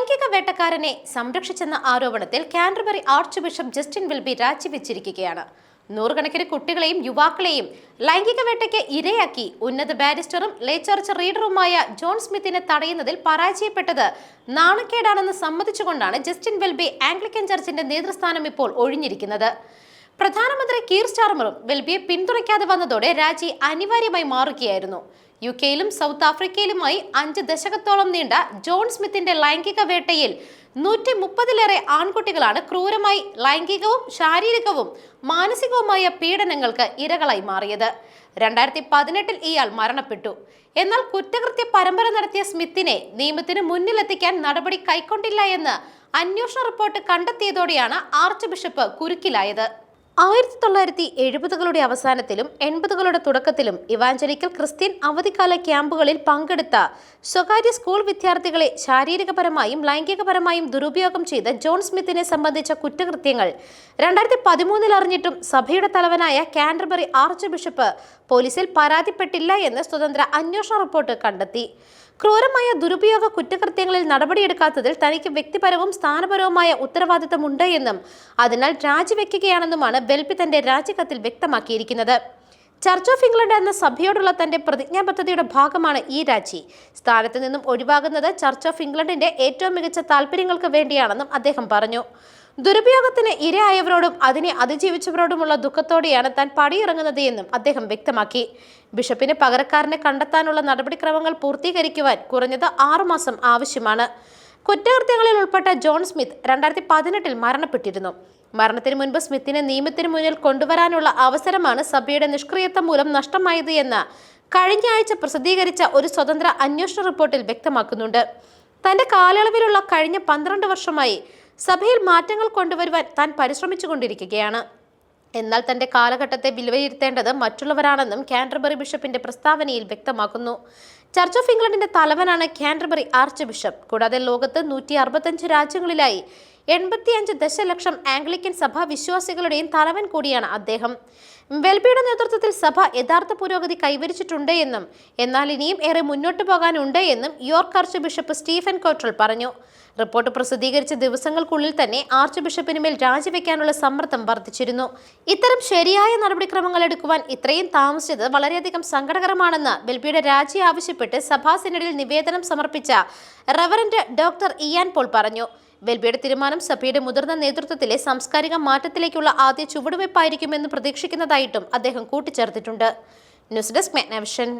ലൈംഗിക വേട്ടക്കാരനെ സംരക്ഷിച്ചെന്ന ആരോപണത്തിൽ Canterbury archbishop Justin Welby രാജിവെച്ചിരിക്കുകയാണ്. നൂറുകണക്കിന് കുട്ടികളെയും യുവാക്കളെയും ലൈംഗിക വേട്ടയ്ക്ക് ഇരയാക്കി. ഉന്നത ബാരിസ്റ്ററും ലേ ചർച്ച് റീഡറുമായ ജോൺ സ്മിത്തിനെ തടയുന്നതിൽ പരാജയപ്പെട്ടത് നാണക്കേടാണെന്ന് സമ്മതിച്ചുകൊണ്ടാണ് ജസ്റ്റിൻ വെൽബി ആംഗ്ലിക്കൻ ചർച്ചിന്റെ നേതൃസ്ഥാനം ഇപ്പോൾ ഒഴിഞ്ഞിരിക്കുന്നത്. പ്രധാനമന്ത്രി കീർ സ്റ്റാർമറും വെൽബിയെ പിന്തുണയ്ക്കാതെ വന്നതോടെ രാജി അനിവാര്യമായി മാറുകയായിരുന്നു. യു കെയിലും സൗത്ത് ആഫ്രിക്കയിലുമായി അഞ്ച് ദശകത്തോളം നീണ്ട ജോൺ സ്മിത്തിന്റെ ലൈംഗിക വേട്ടയിൽ നൂറ്റി മുപ്പതിലേറെ ആൺകുട്ടികളാണ് ക്രൂരമായി ലൈംഗികവും ശാരീരികവും മാനസികവുമായ പീഡനങ്ങൾക്ക് ഇരകളായി മാറിയത്. രണ്ടായിരത്തി പതിനെട്ടിൽ ഇയാൾ മരണപ്പെട്ടു. എന്നാൽ കുറ്റകൃത്യ പരമ്പര നടത്തിയ സ്മിത്തിനെ നിയമത്തിന് മുന്നിലെത്തിക്കാൻ നടപടി കൈക്കൊണ്ടില്ല എന്ന് അന്വേഷണ റിപ്പോർട്ട് കണ്ടെത്തിയതോടെയാണ് ആർച്ച് ബിഷപ്പ് കുരുക്കിലായത്. ആയിരത്തി തൊള്ളായിരത്തി എഴുപതുകളുടെ അവസാനത്തിലും എൺപതുകളുടെ തുടക്കത്തിലും ഇവാഞ്ചലിക്കൽ ക്രിസ്ത്യൻ അവധിക്കാല ക്യാമ്പുകളിൽ പങ്കെടുത്ത സ്വകാര്യ സ്കൂൾ വിദ്യാർത്ഥികളെ ശാരീരികപരമായും ലൈംഗികപരമായും ദുരുപയോഗം ചെയ്ത ജോൺ സ്മിത്തിനെ സംബന്ധിച്ച കുറ്റകൃത്യങ്ങൾ രണ്ടായിരത്തി പതിമൂന്നിൽ അറിഞ്ഞിട്ടും സഭയുടെ തലവനായ കാൻഡർബറി ആർച്ച് ബിഷപ്പ് പോലീസിൽ പരാതിപ്പെട്ടില്ല എന്ന് സ്വതന്ത്ര അന്വേഷണ റിപ്പോർട്ട് കണ്ടെത്തി. ക്രൂരമായ ദുരുപയോഗ കുറ്റകൃത്യങ്ങളിൽ നടപടിയെടുക്കാത്തതിൽ തനിക്ക് വ്യക്തിപരവും സ്ഥാനപരവുമായ ഉത്തരവാദിത്തമുണ്ട് എന്നും അതിനാൽ രാജിവെക്കുകയാണെന്നുമാണ് ബെൽപി തന്റെ രാജിക്കത്തിൽ വ്യക്തമാക്കിയിരിക്കുന്നത്. ചർച്ച് ഓഫ് ഇംഗ്ലണ്ട് എന്ന സഭയോടുള്ള തന്റെ പ്രതിജ്ഞാബദ്ധതയുടെ ഭാഗമാണ് ഈ രാജി. സ്ഥാനത്ത് നിന്നും ഒഴിവാകുന്നത് ചർച്ച് ഓഫ് ഇംഗ്ലണ്ടിന്റെ ഏറ്റവും മികച്ച താല്പര്യങ്ങൾക്ക് വേണ്ടിയാണെന്നും അദ്ദേഹം പറഞ്ഞു. ദുരുപയോഗത്തിന് ഇരയായവരോടും അതിനെ അതിജീവിച്ചവരോടുമുള്ള ദുഃഖത്തോടെയാണ് താൻ പടിയിറങ്ങുന്നത് എന്നും അദ്ദേഹം വ്യക്തമാക്കി. ബിഷപ്പിന് പകരക്കാരനെ കണ്ടെത്താനുള്ള നടപടിക്രമങ്ങൾ പൂർത്തീകരിക്കുവാൻ കുറഞ്ഞത് ആറുമാസം ആവശ്യമാണ്. കുറ്റകൃത്യങ്ങളിൽ ഉൾപ്പെട്ട ജോൺ സ്മിത്ത് രണ്ടായിരത്തി പതിനെട്ടിൽ മരണപ്പെട്ടിരുന്നു. മരണത്തിന് മുൻപ് സ്മിത്തിനെ നിയമത്തിന് മുന്നിൽ കൊണ്ടുവരാനുള്ള അവസരമാണ് സഭയുടെ നിഷ്ക്രിയത്വം മൂലം നഷ്ടമായത് എന്ന് കഴിഞ്ഞ ആഴ്ച പ്രസിദ്ധീകരിച്ച ഒരു സ്വതന്ത്ര അന്വേഷണ റിപ്പോർട്ടിൽ വ്യക്തമാക്കുന്നുണ്ട്. തന്റെ കാലയളവിലുള്ള കഴിഞ്ഞ പന്ത്രണ്ട് വർഷമായി സഭയിൽ മാറ്റങ്ങൾ കൊണ്ടുവരുവാൻ താൻ പരിശ്രമിച്ചുകൊണ്ടിരിക്കുകയാണ്. എന്നാൽ തന്റെ കാലഘട്ടത്തെ വിലയിരുത്തേണ്ടത് മറ്റുള്ളവരാണെന്നും കാൻഡർബറി ബിഷപ്പിന്റെ പ്രസ്താവനയിൽ വ്യക്തമാക്കുന്നു. ചർച്ച് ഓഫ് ഇംഗ്ലണ്ടിന്റെ തലവനാണ് കാൻഡർബറി ആർച്ച് ബിഷപ്പ്. കൂടാതെ ലോകത്ത് നൂറ്റി രാജ്യങ്ങളിലായി എൺപത്തിയഞ്ച് ദശലക്ഷം ആംഗ്ലിക്കൻ സഭ വിശ്വാസികളുടെയും തലവൻ കൂടിയാണ് അദ്ദേഹം. വെൽബിയുടെ നേതൃത്വത്തിൽ സഭ യഥാർത്ഥ പുരോഗതി കൈവരിച്ചിട്ടുണ്ട് എന്നും എന്നാൽ ഇനിയും ഏറെ മുന്നോട്ട് പോകാനുണ്ട് എന്നും York archbishop Stephen Cottrell പറഞ്ഞു. റിപ്പോർട്ട് പ്രസിദ്ധീകരിച്ച ദിവസങ്ങൾക്കുള്ളിൽ തന്നെ ആർച്ച് ബിഷപ്പിന് മേൽ രാജിവെക്കാനുള്ള സമ്മർദ്ദം വർദ്ധിച്ചിരുന്നു. ഇത്തരം ശരിയായ നടപടിക്രമങ്ങൾ എടുക്കുവാൻ ഇത്രയും താമസിച്ചത് വളരെയധികം സങ്കടകരമാണെന്ന് ബെൽബിയുടെ രാജി ആവശ്യപ്പെട്ട് സഭാ സെനഡിൽ നിവേദനം സമർപ്പിച്ച റവറന്റ് ഡോക്ടർ ഇയാൻ പോൾ പറഞ്ഞു. ബെൽബിയുടെ തീരുമാനം സഭയുടെ മുതിർന്ന നേതൃത്വത്തിലെ സാംസ്കാരിക മാറ്റത്തിലേക്കുള്ള ആദ്യ ചുവടുവയ്പായിരിക്കുമെന്ന് പ്രതീക്ഷിക്കുന്നതായിട്ടും അദ്ദേഹം കൂട്ടിച്ചേർത്തിട്ടുണ്ട്. News desk Magnavision.